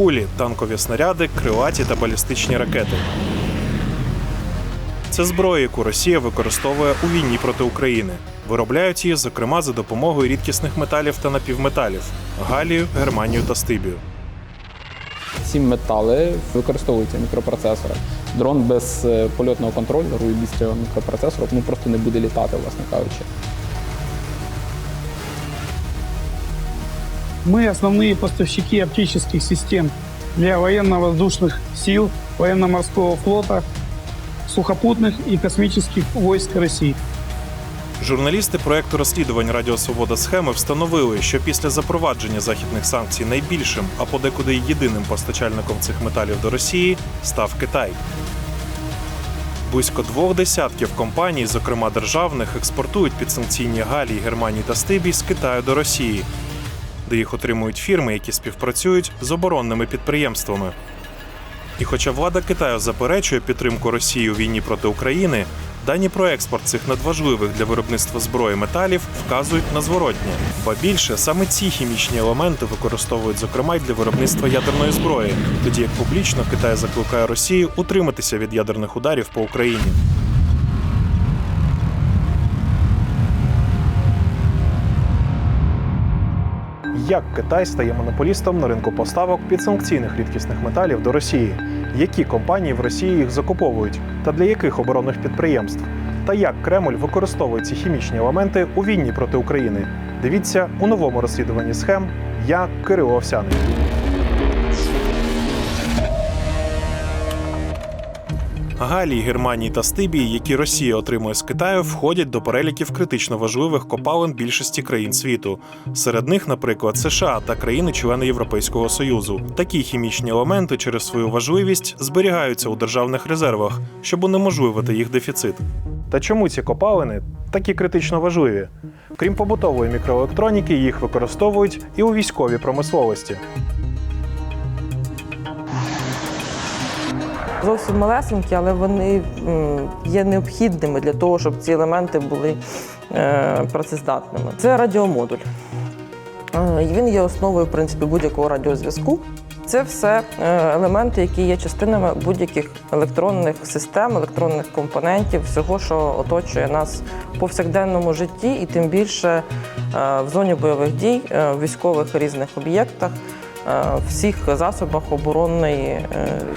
кулі, танкові снаряди, крилаті та балістичні ракети. Це зброя, яку Росія використовує у війні проти України. Виробляють її, зокрема, за допомогою рідкісних металів та напівметалів галію, германію та стибію. Ці метали використовуються мікропроцесори. Дрон без е, польотного контролеру і без цього мікропроцесора ну, просто не буде літати, власне кажучи. Мы основные поставщики оптических систем для военно-воздушных сил, военно-морского флота, сухопутных и космических войск России. Журналісти проекту розслідувань Радіо Свобода схеми встановили, що після запровадження західних санкцій найбільшим, а подекуди й єдиним постачальником цих металів до Росії став Китай. Близько двох десятків компаній, зокрема державних, експортують підсанкційні галії Германії та Стибій з Китаю до Росії, де їх отримують фірми, які співпрацюють з оборонними підприємствами. І хоча влада Китаю заперечує підтримку Росії у війні проти України, дані про експорт цих надважливих для виробництва зброї металів вказують на зворотнє. Ба більше саме ці хімічні елементи використовують зокрема й для виробництва ядерної зброї, тоді як публічно Китай закликає Росію утриматися від ядерних ударів по Україні. Як Китай стає монополістом на ринку поставок підсанкційних рідкісних металів до Росії? Які компанії в Росії їх закуповують та для яких оборонних підприємств? Та як Кремль використовує ці хімічні елементи у війні проти України? Дивіться у новому розслідуванні схем. Я Кирило Овсяний. Галії, Германії та Стибії, які Росія отримує з Китаю, входять до переліків критично важливих копалин більшості країн світу. Серед них, наприклад, США та країни-члени Європейського союзу. Такі хімічні елементи через свою важливість зберігаються у державних резервах, щоб унеможливити їх дефіцит. Та чому ці копалини такі критично важливі? Крім побутової мікроелектроніки, їх використовують і у військовій промисловості. Зовсім малесенькі, але вони є необхідними для того, щоб ці елементи були е, працездатними. Це радіомодуль. Е, Він є основою в принципі, будь-якого радіозв'язку. Це все е, елементи, які є частинами будь-яких електронних систем, електронних компонентів, всього, що оточує нас в повсякденному житті, і тим більше в зоні бойових дій, в військових різних об'єктах, всіх засобах оборонної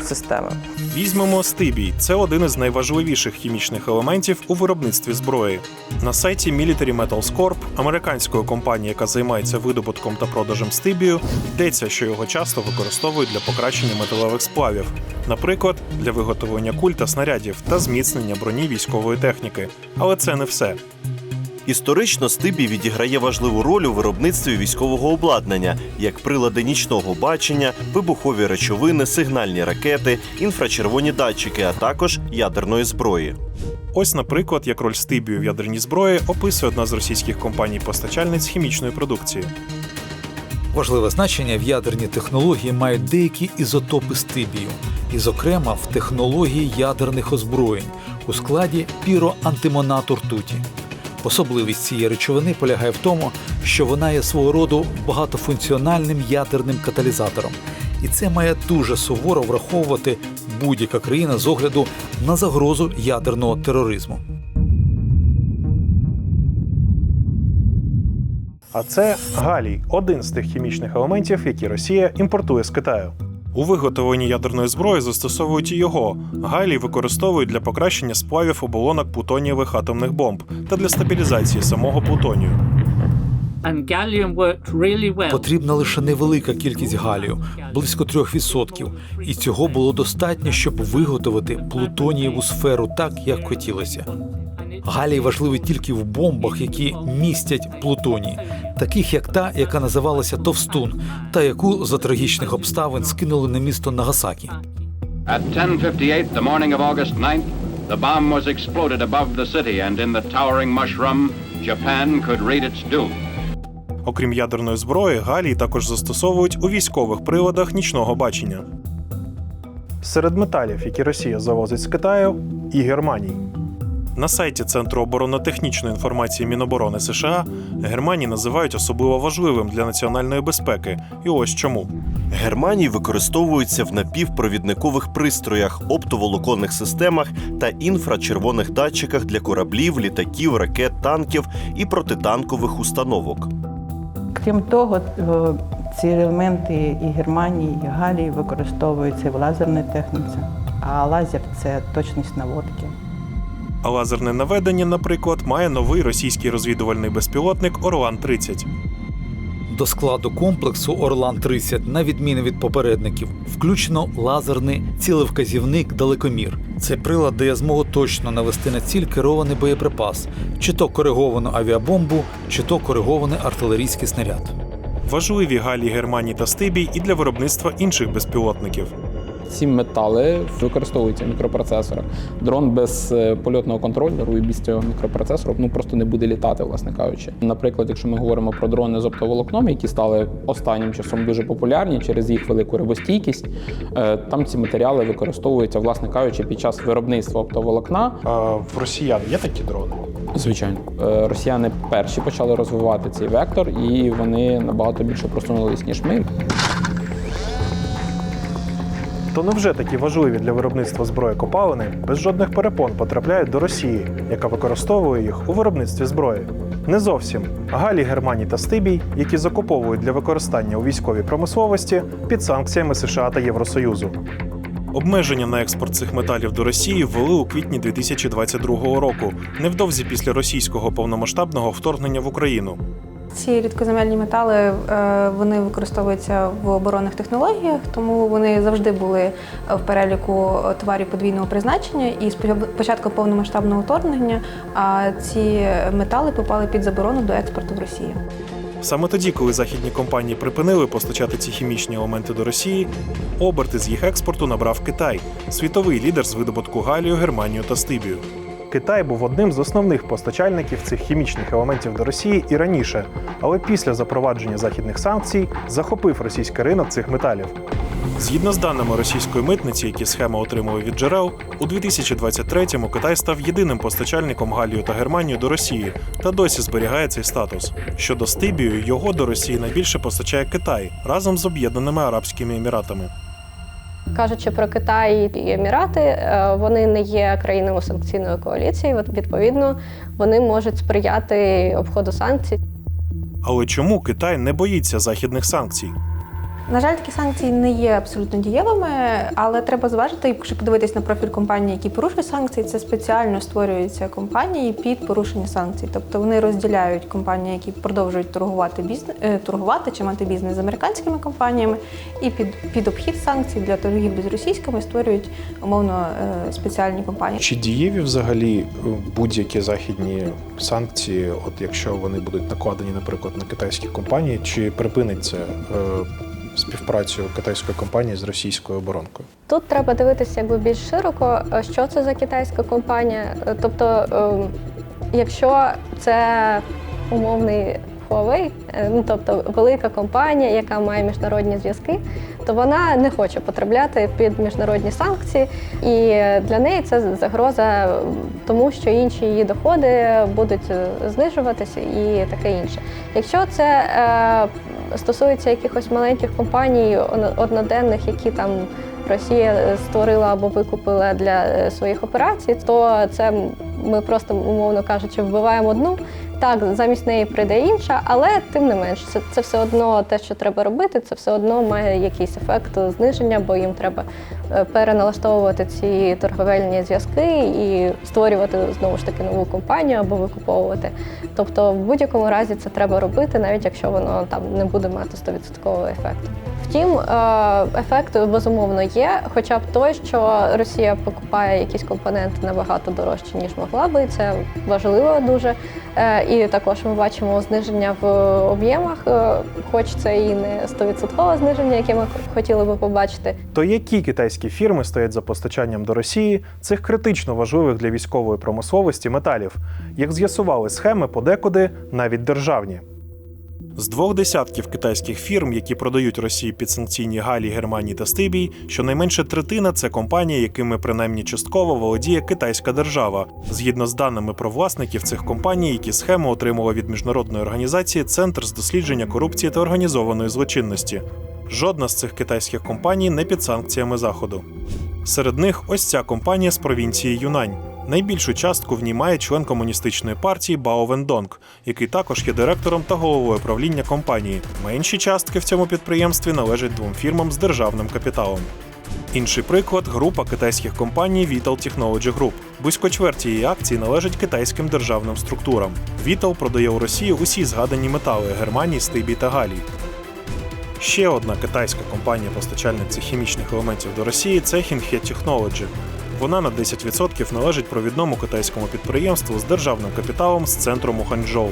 системи. Візьмемо стибій. Це один із найважливіших хімічних елементів у виробництві зброї. На сайті Military Metals Corp, американської компанії, яка займається видобутком та продажем стибію, йдеться, що його часто використовують для покращення металевих сплавів, наприклад, для виготовлення куль та снарядів та зміцнення броні військової техніки. Але це не все. Історично стибій відіграє важливу роль у виробництві військового обладнання, як прилади нічного бачення, вибухові речовини, сигнальні ракети, інфрачервоні датчики, а також ядерної зброї. Ось, наприклад, як роль стибію в ядерній зброї описує одна з російських компаній-постачальниць хімічної продукції. Важливе значення в ядерній технології мають деякі ізотопи стибію, і, зокрема, в технології ядерних озброєнь у складі піроантимонату ртуті. Особливість цієї речовини полягає в тому, що вона є свого роду багатофункціональним ядерним каталізатором, і це має дуже суворо враховувати будь-яка країна з огляду на загрозу ядерного тероризму. А це галій один з тих хімічних елементів, які Росія імпортує з Китаю. У виготовленні ядерної зброї застосовують і його. Галій використовують для покращення сплавів оболонок плутонієвих атомних бомб та для стабілізації самого плутонію. Потрібна лише невелика кількість галію, близько 3%, і цього було достатньо, щоб виготовити плутонієву сферу так, як хотілося. Галій важливий тільки в бомбах, які містять плутоній, таких як та, яка називалася Товстун, та яку за трагічних обставин скинули на місто Нагасакі. At 10:58 the morning of August 9th, the bomb was exploded above the city and in the towering mushroom, Japan could read its doom. Окрім ядерної зброї, галій також застосовують у військових приладах нічного бачення. Серед металів, які Росія завозить з Китаю, і Германії. На сайті Центру оборонно-технічної інформації Міноборони США Германії називають особливо важливим для національної безпеки. І ось чому. Германії використовуються в напівпровідникових пристроях, оптоволоконних системах та інфрачервоних датчиках для кораблів, літаків, ракет, танків і протитанкових установок. Крім того, е, ці елементи і Германії, і Галії використовуються в лазерній техніці, а лазер це точність наводки. А лазерне наведення, наприклад, має новий російський розвідувальний безпілотник Орлан 30 До складу комплексу Орлан 30 на відміну від попередників, включено лазерний цілевказівник далекомір. Цей прилад дає змогу точно навести на ціль керований боєприпас, чи то кориговану авіабомбу, чи то коригований артилерійський снаряд. Важливі Галії, Германії та Стибій і для виробництва інших безпілотників. Ці метали використовуються в мікропроцесорах. Дрон без е, польотного контролеру і без цього мікропроцесора ну просто не буде літати, власне кажучи. Наприклад, якщо ми говоримо про дрони з оптоволокном, які стали останнім часом дуже популярні через їх велику рибостійкість, е, там ці матеріали використовуються, власне кажучи, під час виробництва оптоволокна. А в росіян є такі дрони? Звичайно, Е, росіяни перші почали розвивати цей вектор, і вони набагато більше просунулись ніж ми. То невже такі важливі для виробництва зброї копалини без жодних перепон потрапляють до Росії, яка використовує їх у виробництві зброї? Не зовсім. Галі, Германії та Стибій, які закуповують для використання у військовій промисловості під санкціями США та Євросоюзу. Обмеження на експорт цих металів до Росії ввели у квітні 2022 року, невдовзі після російського повномасштабного вторгнення в Україну. Ці рідкоземельні метали е, вони використовуються в оборонних технологіях, тому вони завжди були е, в переліку товарів подвійного призначення. І з початку повномасштабного вторгнення ці метали попали під заборону до експорту в Росію. Саме тоді, коли західні компанії припинили постачати ці хімічні елементи до Росії, оберти з їх експорту набрав Китай, світовий лідер з видобутку галію, Германію та стибію. Китай був одним з основних постачальників цих хімічних елементів до Росії і раніше, але після запровадження західних санкцій захопив російський ринок цих металів. Згідно з даними російської митниці, які схема отримує від джерел, у 2023-му Китай став єдиним постачальником Галію та Германію до Росії та досі зберігає цей статус. Щодо стибію, його до Росії найбільше постачає Китай разом з Об'єднаними Арабськими Еміратами. Кажучи про Китай і Емірати, е, вони не є країнами санкційної коаліції. Відповідно, вони можуть сприяти обходу санкцій. Але чому Китай не боїться західних санкцій? На жаль, такі санкції не є абсолютно дієвими, але треба зважити, якщо подивитись на профіль компанії, які порушують санкції, це спеціально створюються компанії під порушення санкцій. Тобто вони розділяють компанії, які продовжують торгувати бізнес, торгувати чи мати бізнес з американськими компаніями, і під, під обхід санкцій для торгівлі з російськими створюють умовно е, спеціальні компанії. Чи дієві взагалі е, будь-які західні санкції, от якщо вони будуть накладені, наприклад, на китайські компанії, чи припиниться е, співпрацю китайської компанії з російською оборонкою? Тут треба дивитися якби більш широко, е, що це за китайська компанія. Е, Тобто, е, якщо це умовний Huawei, е, ну тобто велика компанія, яка має міжнародні зв'язки, то вона не хоче потрапляти під міжнародні санкції, і для неї це загроза, тому що інші її доходи будуть знижуватися і таке інше. Якщо це стосується якихось маленьких компаній одноденних, які там Росія створила або викупила для е, своїх операцій, то це ми просто, умовно кажучи, вбиваємо одну. Так, замість неї прийде інша, але тим не менш, це, це все одно те, що треба робити, це все одно має якийсь ефект зниження, бо їм треба е, переналаштовувати ці торговельні зв'язки і створювати знову ж таки нову компанію або викуповувати. Тобто, в будь-якому разі це треба робити, навіть якщо воно там не буде мати 100% ефекту. Втім, е, ефект безумовно є, хоча б той, що Росія покупає якісь компоненти набагато дорожче, ніж могла би. Це важливо дуже. Е, І також ми бачимо зниження в об'ємах, е, хоч це і не 100% зниження, яке ми хотіли би побачити. То які китайські фірми стоять за постачанням до Росії цих критично важливих для військової промисловості металів? Як з'ясували схеми подекуди навіть державні. З двох десятків китайських фірм, які продають Росії підсанкційні Галі, Германії та Стибій, щонайменше третина це компанії, якими принаймні частково володіє китайська держава. Згідно з даними про власників цих компаній, які схему отримала від міжнародної організації Центр з дослідження корупції та організованої злочинності. Жодна з цих китайських компаній не під санкціями заходу. Серед них ось ця компанія з провінції Юнань. Найбільшу частку в ній має член комуністичної партії Бао Вендонг, який також є директором та головою правління компанії. Менші частки в цьому підприємстві належать двом фірмам з державним капіталом. Інший приклад група китайських компаній Vital Technology Group. Близько чверті її акцій належать китайським державним структурам. Vital продає у Росії усі згадані метали Германії, Стибі та Галій. Ще одна китайська компанія-постачальниця хімічних елементів до Росії це Hinghe Technology. Вона на 10% належить провідному китайському підприємству з державним капіталом з центром у Ханчжоу.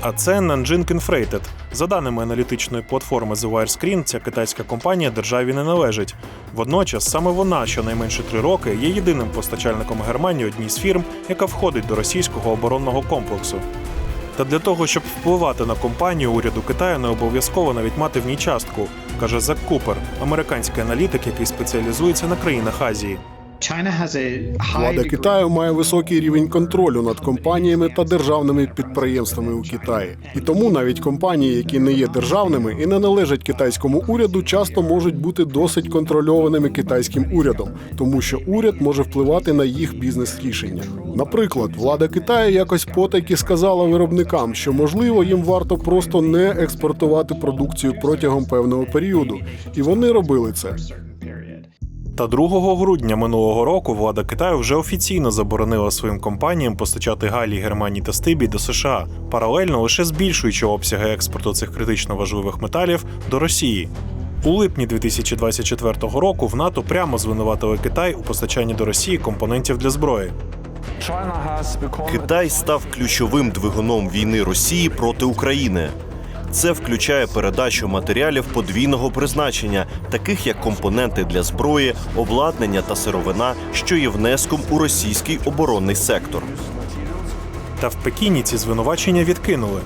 А це Nanjing Infrated. За даними аналітичної платформи The Wirescreen, ця китайська компанія державі не належить. Водночас саме вона щонайменше три роки є єдиним постачальником Германії одній з фірм, яка входить до російського оборонного комплексу. Та для того, щоб впливати на компанію уряду Китаю, не обов'язково навіть мати в ній частку, каже Зак Купер, американський аналітик, який спеціалізується на країнах Азії. Влада Китаю має високий рівень контролю над компаніями та державними підприємствами у Китаї. І тому навіть компанії, які не є державними і не належать китайському уряду, часто можуть бути досить контрольованими китайським урядом, тому що уряд може впливати на їх бізнес-рішення. Наприклад, влада Китаю якось потайки сказала виробникам, що можливо їм варто просто не експортувати продукцію протягом певного періоду, і вони робили це. Та 2 грудня минулого року влада Китаю вже офіційно заборонила своїм компаніям постачати Галі, Германії та Стибі до США, паралельно лише збільшуючи обсяги експорту цих критично важливих металів до Росії. У липні 2024 року в НАТО прямо звинуватили Китай у постачанні до Росії компонентів для зброї. Китай став ключовим двигуном війни Росії проти України. Це включає передачу матеріалів подвійного призначення, таких як компоненти для зброї, обладнання та сировина, що є внеском у російський оборонний сектор. Та в Пекіні ці звинувачення відкинули.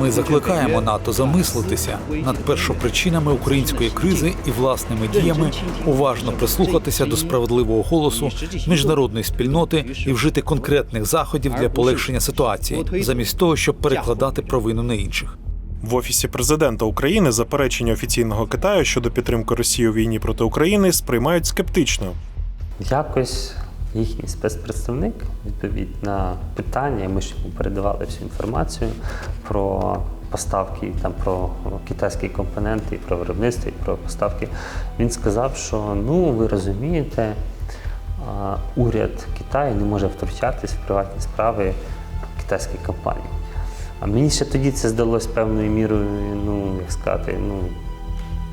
Ми закликаємо НАТО замислитися над першопричинами української кризи і власними діями уважно прислухатися до справедливого голосу міжнародної спільноти і вжити конкретних заходів для полегшення ситуації, замість того, щоб перекладати провину на інших. В офісі президента України заперечення офіційного Китаю щодо підтримки Росії у війні проти України сприймають скептично. Якось їхній спецпредставник відповідь на питання, ми ж йому передавали всю інформацію про поставки, там про китайські компоненти, і про виробництво, і про поставки. Він сказав, що ну ви розумієте, уряд Китаю не може втручатись в приватні справи китайських компаній. А мені ще тоді це здалось певною мірою, ну як сказати, ну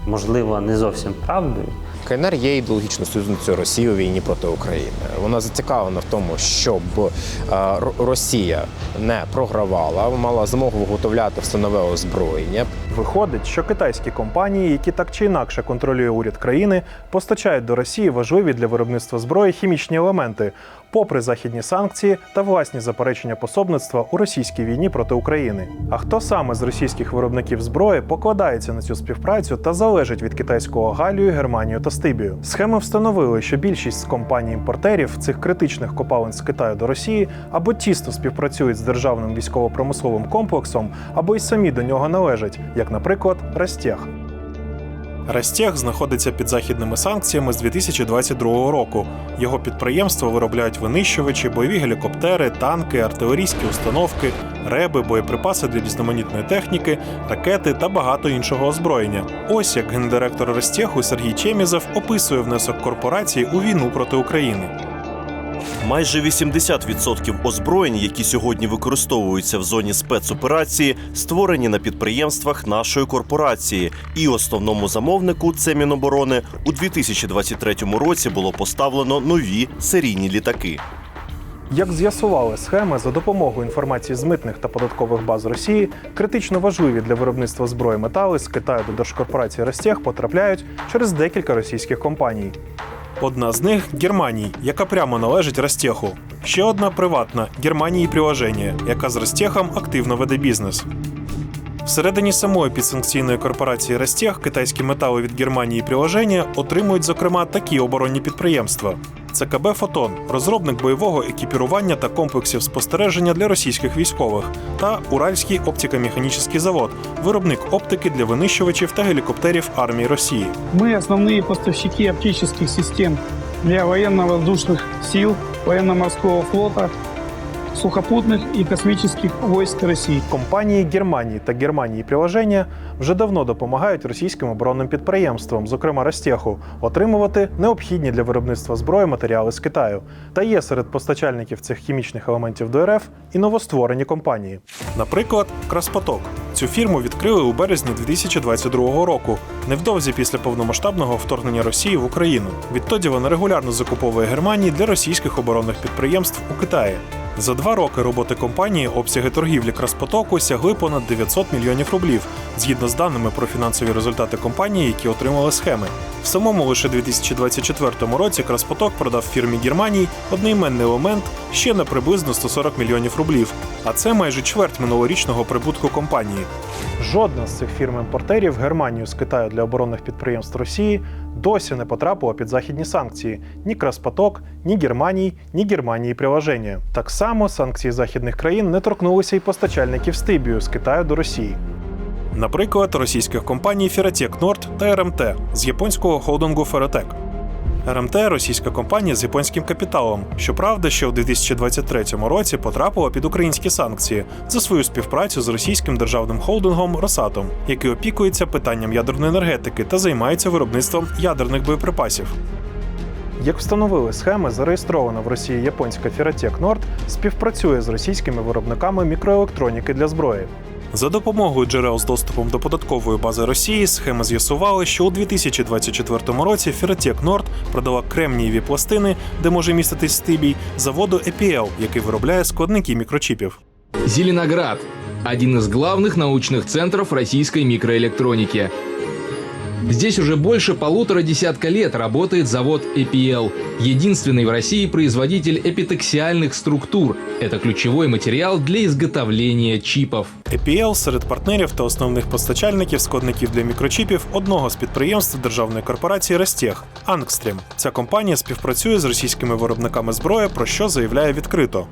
можливо, не зовсім правдою. КНР є ідеологічною союзницею Росії у війні проти України. Вона зацікавлена в тому, щоб е, Росія не програвала, мала змогу виготовляти все нове озброєння. Виходить, що китайські компанії, які так чи інакше контролює уряд країни, постачають до Росії важливі для виробництва зброї хімічні елементи, попри західні санкції та власні заперечення пособництва у російській війні проти України. А хто саме з російських виробників зброї покладається на цю співпрацю та залежить від китайського Галію, Германію та Стибію? Схеми встановили, що більшість з компаній-імпортерів цих критичних копалин з Китаю до Росії або тісно співпрацюють з державним військово-промисловим комплексом, або й самі до нього належать, як, наприклад, Ростех. Ростех знаходиться під західними санкціями з 2022 року. Його підприємства виробляють винищувачі, бойові гелікоптери, танки, артилерійські установки, реби, боєприпаси для різноманітної техніки, ракети та багато іншого озброєння. Ось як гендиректор Ростеху Сергій Чемізов описує внесок корпорації у війну проти України. Майже 80% озброєнь, які сьогодні використовуються в зоні спецоперації, створені на підприємствах нашої корпорації. І основному замовнику це Міноборони у 2023 році було поставлено нові серійні літаки. Як з'ясували схеми за допомогою інформації з митних та податкових баз Росії, критично важливі для виробництва зброї метали з Китаю до держкорпорації Ростех потрапляють через декілька російських компаній. Одна з них Германії, яка прямо належить Ростеху. Ще одна приватна Германії Приложення, яка з Ростехом активно веде бізнес. Всередині самої підсанкційної корпорації Ростех китайські метали від Германії і приложення отримують, зокрема, такі оборонні підприємства. ЦКБ Фотон розробник бойового екіпірування та комплексів спостереження для російських військових, та Уральський оптико-механічний завод, виробник оптики для винищувачів та гелікоптерів армії Росії. Мы основные поставщики оптических систем для военно-воздушных сил, военно-морского флота, сухопутных и космических войск России. Компанії Германії та Германії приложення вже давно допомагають російським оборонним підприємствам, зокрема Ростеху, отримувати необхідні для виробництва зброї матеріали з Китаю. Та є серед постачальників цих хімічних елементів до РФ і новостворені компанії. Наприклад, Краспоток. Цю фірму відкрили у березні 2022 року, невдовзі після повномасштабного вторгнення Росії в Україну. Відтоді вона регулярно закуповує Германії для російських оборонних підприємств у Китаї. За два роки роботи компанії обсяги торгівлі Краспотоку сягли понад 900 мільйонів рублів, згідно з даними про фінансові результати компанії, які отримали схеми. В самому лише 2024 році Краспоток продав фірмі Германії одноіменний елемент ще на приблизно 140 мільйонів рублів, а це майже чверть минулорічного прибутку компанії. Жодна з цих фірм-імпортерів Германію з Китаю для оборонних підприємств Росії досі не потрапила під західні санкції ні Краспоток, ні Германії, ні Германії приложення. Так само санкції західних країн не торкнулися й постачальників стибію з Китаю до Росії. Наприклад, російських компаній Ferrotec Nord та РМТ з японського холдингу Ferrotec. РМТ російська компанія з японським капіталом. Щоправда, ще в 2023 році потрапила під українські санкції за свою співпрацю з російським державним холдингом Росатом, який опікується питанням ядерної енергетики та займається виробництвом ядерних боєприпасів. Як встановили схеми, зареєстрована в Росії японська Ferrotec Nord співпрацює з російськими виробниками мікроелектроніки для зброї. За допомогою джерел з доступом до податкової бази Росії схеми з'ясували, що у 2024 році Ferrotec Nord продала кремнієві пластини, де може міститись стибій, заводу EPL, який виробляє складники мікрочіпів. Зеленоград – один из главных научных центров российской микроэлектроники. Здесь уже больше полутора десятка лет работает завод EPL, единственный в России производитель эпитексиальных структур. Это ключевой материал для изготовления чипов. EPL серед партнерів та основних постачальників складників для мікрочіпів одного з підприємств державної корпорації Ростех Ангстрім. Ця компанія співпрацює з російськими виробниками зброї, про що заявляє відкрито.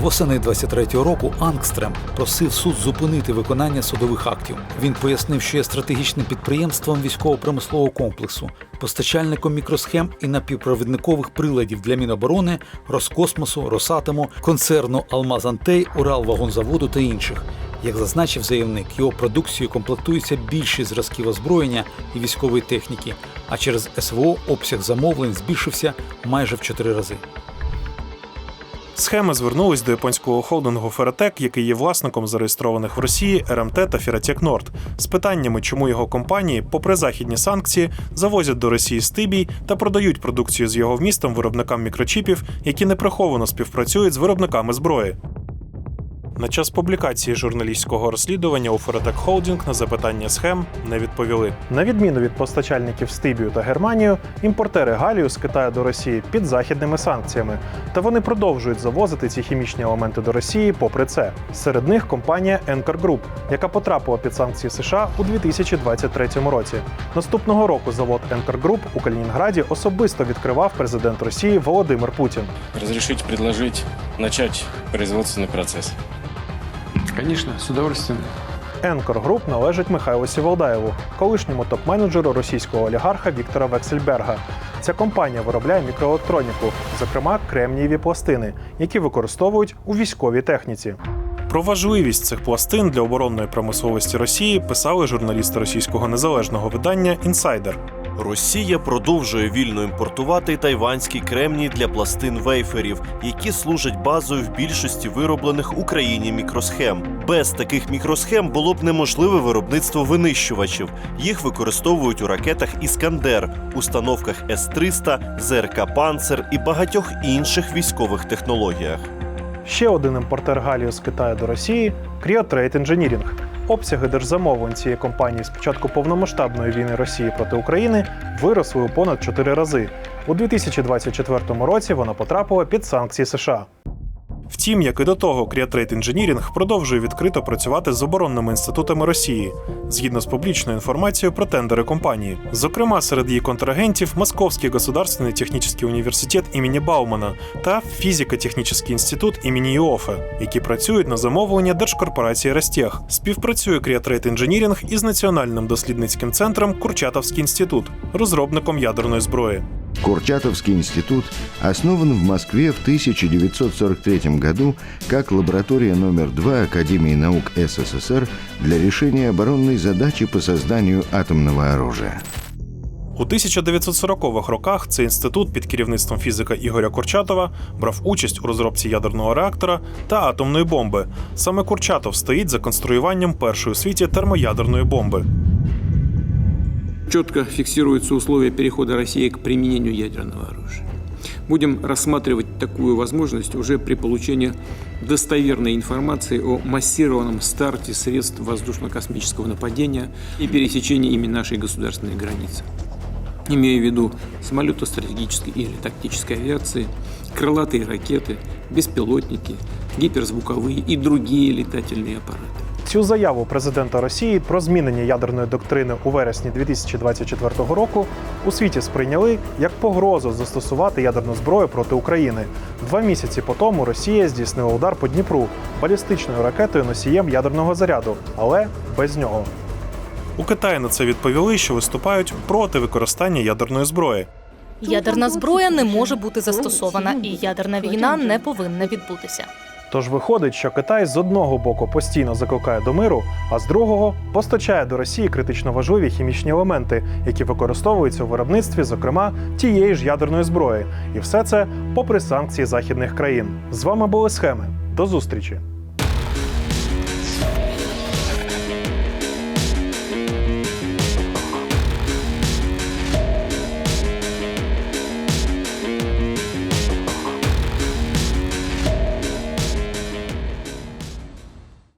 Восени 23-го року Ангстрем просив суд зупинити виконання судових актів. Він пояснив, що є стратегічним підприємством військово-промислового комплексу, постачальником мікросхем і напівпровідникових приладів для Міноборони, Роскосмосу, Росатому, концерну Алмазантей, Уралвагонзаводу та інших. Як зазначив заявник, його продукцією комплектуються більші зразків озброєння і військової техніки, а через СВО обсяг замовлень збільшився майже в чотири рази. Схеми звернулись до японського холдингу Ferrotec, який є власником зареєстрованих в Росії РМТ та Ferrotec Норд, з питаннями, чому його компанії, попри західні санкції, завозять до Росії стибій та продають продукцію з його вмістом виробникам мікрочіпів, які неприховано співпрацюють з виробниками зброї. На час публікації журналістського розслідування у Ferrotec Holding на запитання схем не відповіли. На відміну від постачальників Стибію та Германію, імпортери Галію з Китаю до Росії під західними санкціями, та вони продовжують завозити ці хімічні елементи до Росії попри це. Серед них компанія Encar Group, яка потрапила під санкції США у 2023 році. Наступного року завод Encar Group у Калінінграді особисто відкривав президент Росії Володимир Путін. Разрешите предложить начать производственный процесс? Конечно, с удовольствием. Енкор Груп належить Михайлу Сівалдаєву, колишньому топ-менеджеру російського олігарха Віктора Вексельберга. Ця компанія виробляє мікроелектроніку, зокрема кремнієві пластини, які використовують у військовій техніці. Про важливість цих пластин для оборонної промисловості Росії писали журналісти російського незалежного видання Інсайдер. Росія продовжує вільно імпортувати тайванський кремній для пластин вейферів, які служать базою в більшості вироблених в Україні мікросхем. Без таких мікросхем було б неможливе виробництво винищувачів. Їх використовують у ракетах Іскандер, установках С-300, ЗРК Панцер і багатьох інших військових технологіях. Ще один імпортер Галію з Китаю до Росії Cryotrade Engineering. Обсяги держзамовлень цієї компанії з початку повномасштабної війни Росії проти України виросли у понад 4 рази. У 2024 році вона потрапила під санкції США. Втім, як і до того, Creatrade Engineering продовжує відкрито працювати з оборонними інститутами Росії згідно з публічною інформацією про тендери компанії. Зокрема, серед її контрагентів Московський государственный технический університет імені Баумана та Фізико-технічний інститут імені Іофе, які працюють на замовлення держкорпорації Ростех. Співпрацює Creatrade Engineering із національним дослідницьким центром Курчатовський інститут, розробником ядерної зброї. Курчатовский институт основан в Москве в 1943 году как лаборатория номер 2 Академии наук СССР для решения оборонной задачи по созданию атомного оружия. У 1940-х роках цей інститут під керівництвом фізика Ігоря Курчатова брав участь у розробці ядерного реактора та атомної бомби. Саме Курчатов стоїть за конструюванням першої у світі термоядерної бомби. Четко фиксируются условия перехода России к применению ядерного оружия. Будем рассматривать такую возможность уже при получении достоверной информации о массированном старте средств воздушно-космического нападения и пересечении ими нашей государственной границы. Имея в виду самолеты стратегической или тактической авиации, крылатые ракеты, беспилотники, гиперзвуковые и другие летательные аппараты. Цю заяву президента Росії про змінення ядерної доктрини у вересні 2024 року у світі сприйняли як погрозу застосувати ядерну зброю проти України. Два місяці по тому Росія здійснила удар по Дніпру балістичною ракетою носієм ядерного заряду, але без нього. У Китаї на це відповіли, що виступають проти використання ядерної зброї. Ядерна зброя не може бути застосована, і ядерна війна не повинна відбутися. Тож виходить, що Китай з одного боку постійно закликає до миру, а з другого постачає до Росії критично важливі хімічні елементи, які використовуються у виробництві, зокрема тієї ж ядерної зброї. І все це попри санкції західних країн. З вами були схеми. До зустрічі.